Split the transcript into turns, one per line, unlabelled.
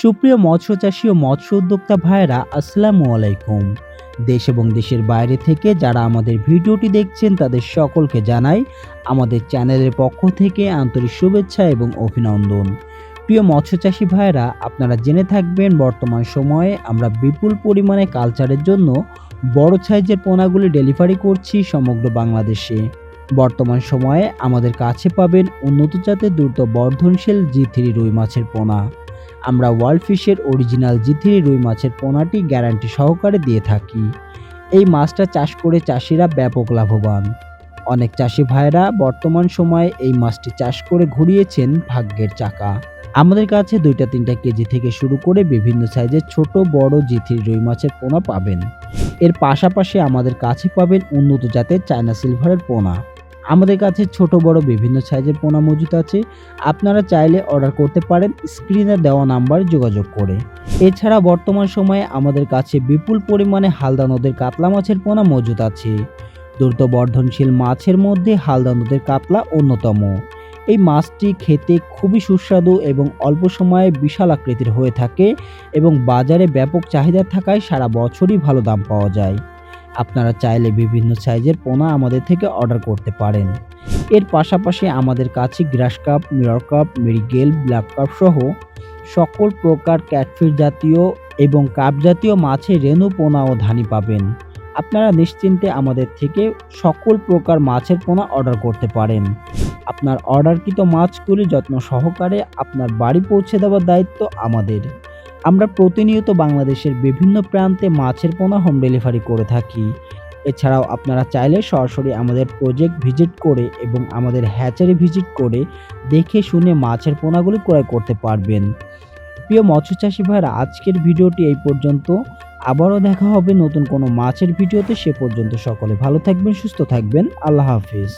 সুপ্রিয় মৎস্য চাষী ও মৎস্য উদ্যোক্তা ভাইয়েরা, আসসালামু আলাইকুম। দেশ এবং দেশের বাইরে থেকে যারা আমাদের ভিডিওটি দেখছেন, তাদের সকলকে জানাই আমাদের চ্যানেলের পক্ষ থেকে আন্তরিক শুভেচ্ছা এবং অভিনন্দন। প্রিয় মৎস্য চাষী ভাইয়েরা, আপনারা জেনে থাকবেন, বর্তমান সময়ে আমরা বিপুল পরিমাণে কালচারের জন্য বড় সাইজের পোনাগুলি ডেলিভারি করছি সমগ্র বাংলাদেশে। বর্তমান সময়ে আমাদের কাছে পাবেন উন্নত জাতের দ্রুত বর্ধনশীল জি থ্রি রুই মাছের পোনা। আমরা ওয়ার্ল্ড ফিশের অরিজিনাল জিথিরি রুই মাছের পোনাটি গ্যারান্টি সহকারে দিয়ে থাকি। এই মাছটা চাষ করে চাষিরা ব্যাপক লাভবান। অনেক চাষি ভাইরা বর্তমান সময়ে এই মাছটি চাষ করে ঘুরিয়েছেন ভাগ্যের চাকা। আমাদের কাছে দুইটা তিনটা কেজি থেকে শুরু করে বিভিন্ন সাইজের ছোট, বড় জি থ্রি রুই মাছের পোনা পাবেন। এর পাশাপাশি আমাদের কাছে পাবেন উন্নত জাতের চায়না সিলভারের পোনা। আমাদের কাছে ছোট, বড়, বিভিন্ন সাইজের পোনা মজুদ আছে। আপনারা চাইলে অর্ডার করতে পারেন। স্ক্রিনে দেওয়া নাম্বার যোগাযোগ করে। এছাড়া বর্তমান সময়ে আমাদের কাছে বিপুল পরিমাণে হালদা নদের কাতলা মাছের পোনা মজুদ আছে। দ্রুত বর্ধনশীল মাছের মধ্যে হালদা নদের কাতলা অন্যতম। এই মাছটি খেতে খুবই সুস্বাদু এবং অল্প সময়ে বিশাল আকৃতির হয়ে থাকে এবং বাজারে ব্যাপক চাহিদা থাকায় সারা বছরই ভালো দাম পাওয়া যায়। আপনারা চাইলে বিভিন্ন সাইজের পোনা আমাদের থেকে অর্ডার করতে পারেন। এর পাশাপাশি আমাদের কাছে grass cup, mirror cup, marigold, black cup সহ সকল প্রকার ক্যাটফিশ জাতীয় এবং কাপ জাতীয় মাছের রেণু পোনা ও ধানি পাবেন। আপনারা নিশ্চিন্তে আমাদের থেকে সকল প্রকার মাছের পোনা অর্ডার করতে পারেন। আপনার অর্ডারকৃত মাছগুলি যত্ন সহকারে আপনার বাড়ি পৌঁছে দেওয়ার দায়িত্ব আমাদের। আমরা প্রতিনিয়ত বাংলাদেশের বিভিন্ন প্রান্তে মাছের পোনা হোম ডেলিভারি করে থাকি। এছাড়াও আপনারা চাইলে সরাসরি আমাদের প্রজেক্ট ভিজিট করে এবং আমাদের হ্যাচারি ভিজিট করে দেখে শুনে মাছের পোনাগুলি ক্রয় করতে পারবেন। প্রিয় মৎস্য চাষী ভাইরা আজকের ভিডিওটি এই পর্যন্ত। আবারও দেখা হবে নতুন কোনো মাছের ভিডিওতে। সে পর্যন্ত সকলে ভালো থাকবেন, সুস্থ থাকবেন। আল্লাহ হাফিজ।